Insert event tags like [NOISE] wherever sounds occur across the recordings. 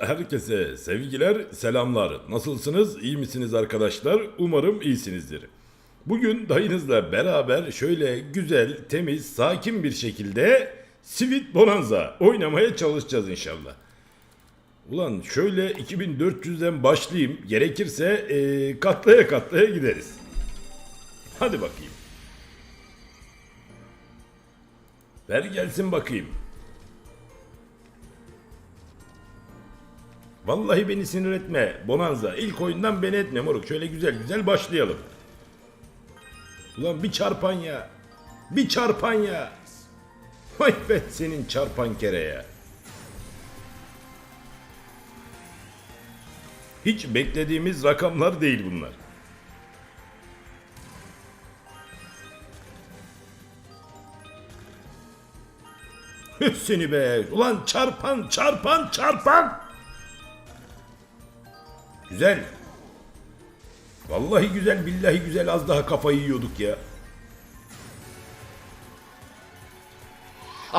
herkese sevgiler, selamlar. Nasılsınız? İyi misiniz arkadaşlar? Umarım iyisinizdir. Bugün dayınızla beraber şöyle güzel, temiz, sakin bir şekilde Sweet Bonanza oynamaya çalışacağız inşallah. Ulan şöyle 2400'den başlayayım. Gerekirse eee, katlaya katlaya gideriz. Hadi bakayım. Ver gelsin bakayım. Vallahi beni sinir etme Bonanza. İlk oyundan beni etme moruk. Şöyle güzel güzel başlayalım. Ulan bir çarpan ya. Bir çarpan ya. Vay be senin çarpan kere ya. Hiç beklediğimiz rakamlar değil bunlar. Seni be. Ulan çarpan çarpan çarpan. Güzel. Vallahi güzel billahi güzel az daha kafayı yiyorduk ya. [LAUGHS]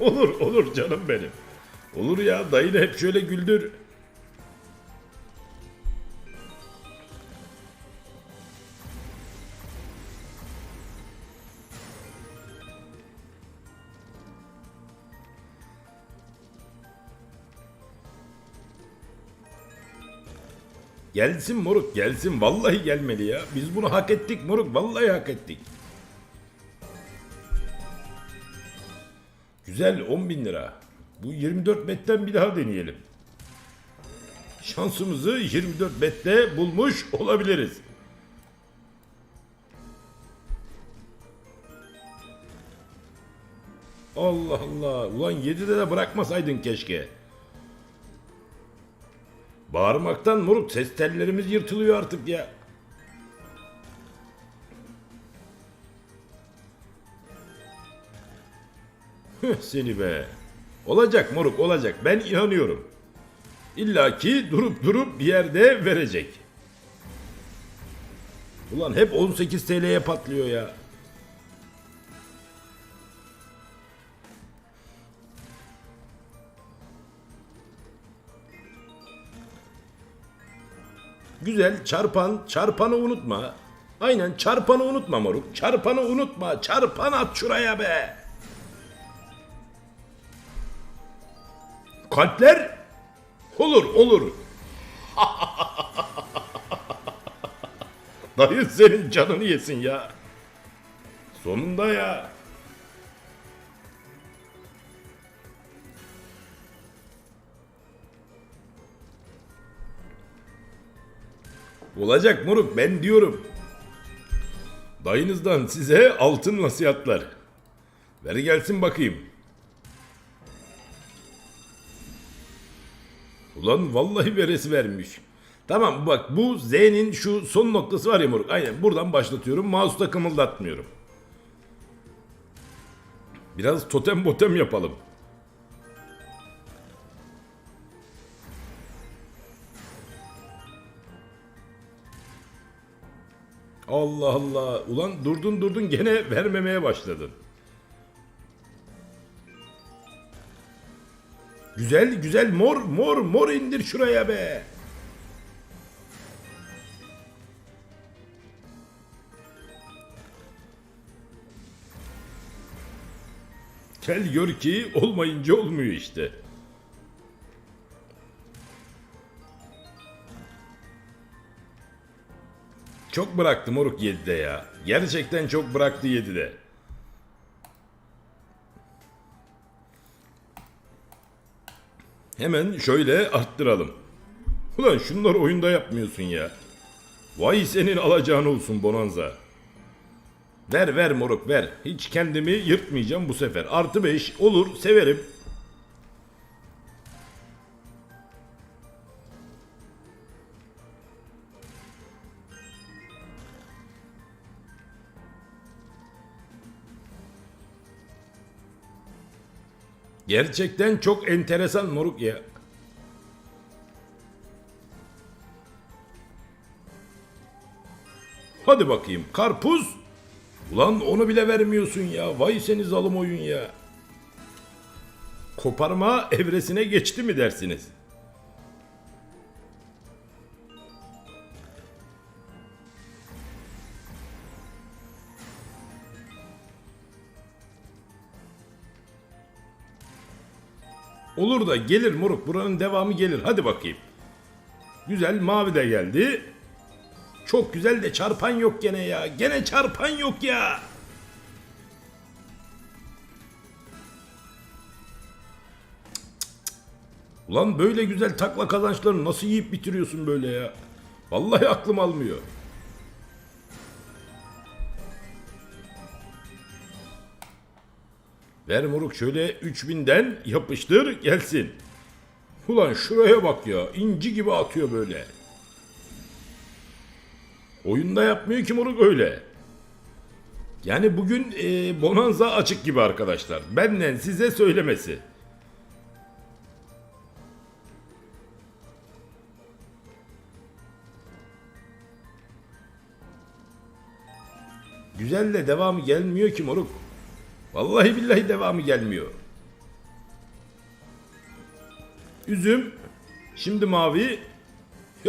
olur olur canım benim. Olur ya dayını hep şöyle güldür. Gelsin moruk gelsin vallahi gelmeli ya. Biz bunu hak ettik moruk vallahi hak ettik. Güzel 10 bin lira. Bu 24 betten bir daha deneyelim. Şansımızı 24 bette bulmuş olabiliriz. Allah Allah. Ulan 7'de de bırakmasaydın keşke. Bağırmaktan moruk ses tellerimiz yırtılıyor artık ya. Seni be. Olacak moruk olacak ben inanıyorum. İlla ki durup durup bir yerde verecek. Ulan hep 18 TL'ye patlıyor ya. Güzel çarpan, çarpanı unutma. Aynen çarpanı unutma moruk. Çarpanı unutma. Çarpan at şuraya be. Kalpler olur olur. [LAUGHS] Dayı senin canını yesin ya. Sonunda ya. Olacak moruk ben diyorum. Dayınızdan size altın nasihatler. Ver gelsin bakayım. Ulan vallahi veresi vermiş. Tamam bak bu Z'nin şu son noktası var ya moruk. Aynen buradan başlatıyorum. Mouse'da kımıldatmıyorum. Biraz totem botem yapalım. Allah Allah. Ulan durdun durdun gene vermemeye başladın. Güzel güzel mor mor mor indir şuraya be. Gel gör ki olmayınca olmuyor işte. Çok bıraktı moruk 7'de ya. Gerçekten çok bıraktı 7'de. Hemen şöyle arttıralım. Ulan şunları oyunda yapmıyorsun ya. Vay senin alacağın olsun Bonanza. Ver ver moruk ver. Hiç kendimi yırtmayacağım bu sefer. Artı 5 olur severim. Gerçekten çok enteresan moruk ya. Hadi bakayım karpuz. Ulan onu bile vermiyorsun ya. Vay seni zalim oyun ya. koparma evresine geçti mi dersiniz? Olur da gelir moruk buranın devamı gelir hadi bakayım. Güzel mavi de geldi. Çok güzel de çarpan yok gene ya. Gene çarpan yok ya. Ulan böyle güzel takla kazançları nasıl yiyip bitiriyorsun böyle ya? Vallahi aklım almıyor. Ver moruk şöyle 3000'den yapıştır gelsin. Ulan şuraya bak ya inci gibi atıyor böyle. Oyunda yapmıyor ki moruk öyle. Yani bugün e, bonanza açık gibi arkadaşlar. Benden size söylemesi. Güzel de devamı gelmiyor ki moruk. Vallahi billahi devamı gelmiyor. Üzüm. Şimdi mavi.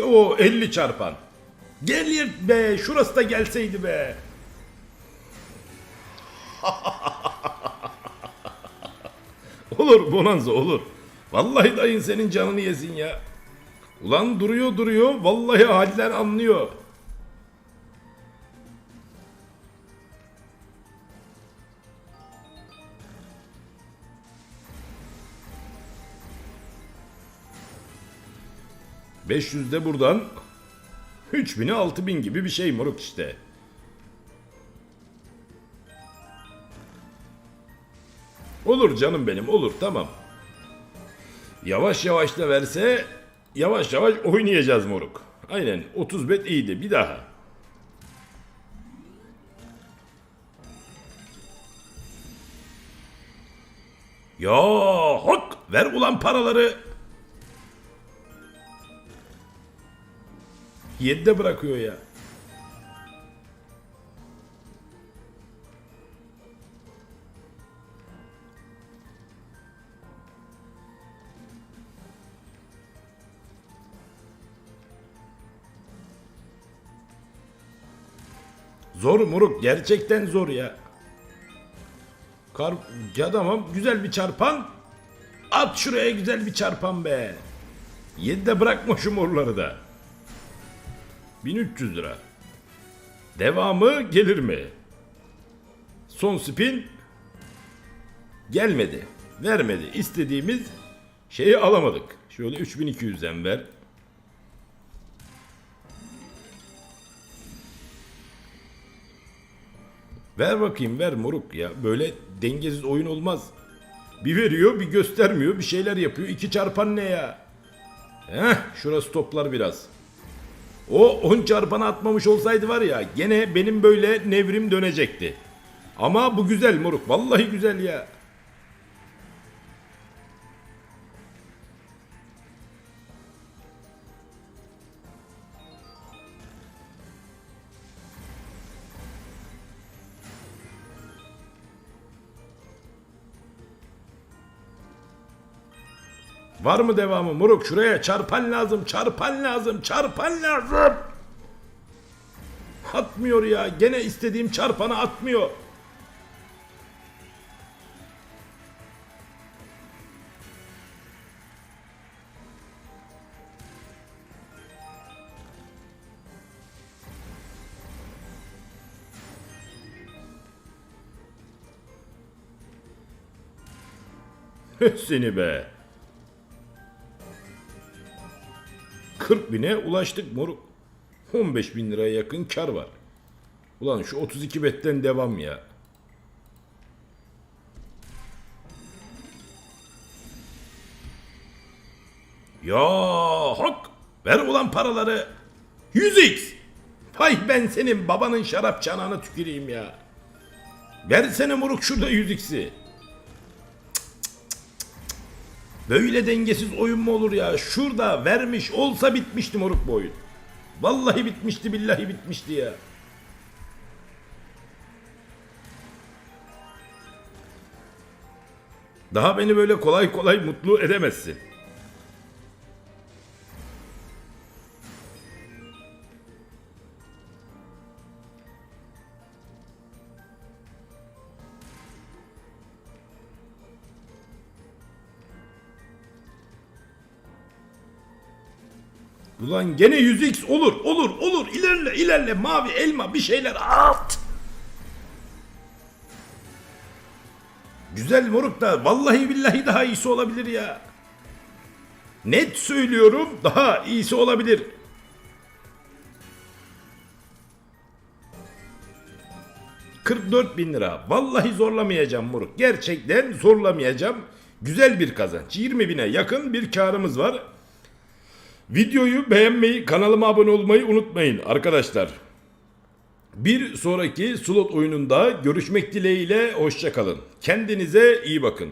O 50 çarpan. Gelir be. Şurası da gelseydi be. [LAUGHS] olur bonanza olur. Vallahi dayın senin canını yesin ya. Ulan duruyor duruyor. Vallahi haller anlıyor. ...500 de buradan... ...3000'e 6000 gibi bir şey moruk işte. Olur canım benim olur tamam. Yavaş yavaş da verse... ...yavaş yavaş oynayacağız moruk. Aynen 30 bet iyiydi bir daha. Ya hok ver ulan paraları. Yedide bırakıyor ya. Zor Muruk gerçekten zor ya. Kar ya tamam güzel bir çarpan. At şuraya güzel bir çarpan be. Yedi de bırakma şu morları da. 1300 lira. Devamı gelir mi? Son spin gelmedi. Vermedi. İstediğimiz şeyi alamadık. Şöyle 3200'den ver. Ver bakayım ver moruk ya. Böyle dengesiz oyun olmaz. Bir veriyor bir göstermiyor bir şeyler yapıyor. İki çarpan ne ya? Heh şurası toplar biraz. O 10 çarpanı atmamış olsaydı var ya gene benim böyle nevrim dönecekti. Ama bu güzel moruk. Vallahi güzel ya. Var mı devamı moruk? Şuraya çarpan lazım, çarpan lazım, çarpan lazım. Atmıyor ya. Gene istediğim çarpanı atmıyor. [LAUGHS] Seni be. 40 bine ulaştık moruk. 15 bin liraya yakın kar var. Ulan şu 32 betten devam ya. Ya hak ver ulan paraları. 100x. Hay ben senin babanın şarap çanağını tüküreyim ya. Versene moruk şurada 100x'i. Böyle dengesiz oyun mu olur ya? Şurada vermiş olsa bitmişti moruk bu oyun. Vallahi bitmişti billahi bitmişti ya. Daha beni böyle kolay kolay mutlu edemezsin. Ulan gene 100x olur olur olur ilerle ilerle mavi elma bir şeyler at. Güzel moruk da vallahi billahi daha iyisi olabilir ya. Net söylüyorum daha iyisi olabilir. ...44 bin lira. Vallahi zorlamayacağım moruk. Gerçekten zorlamayacağım. Güzel bir kazanç. 20 bine yakın bir karımız var. Videoyu beğenmeyi, kanalıma abone olmayı unutmayın arkadaşlar. Bir sonraki slot oyununda görüşmek dileğiyle hoşçakalın. Kendinize iyi bakın.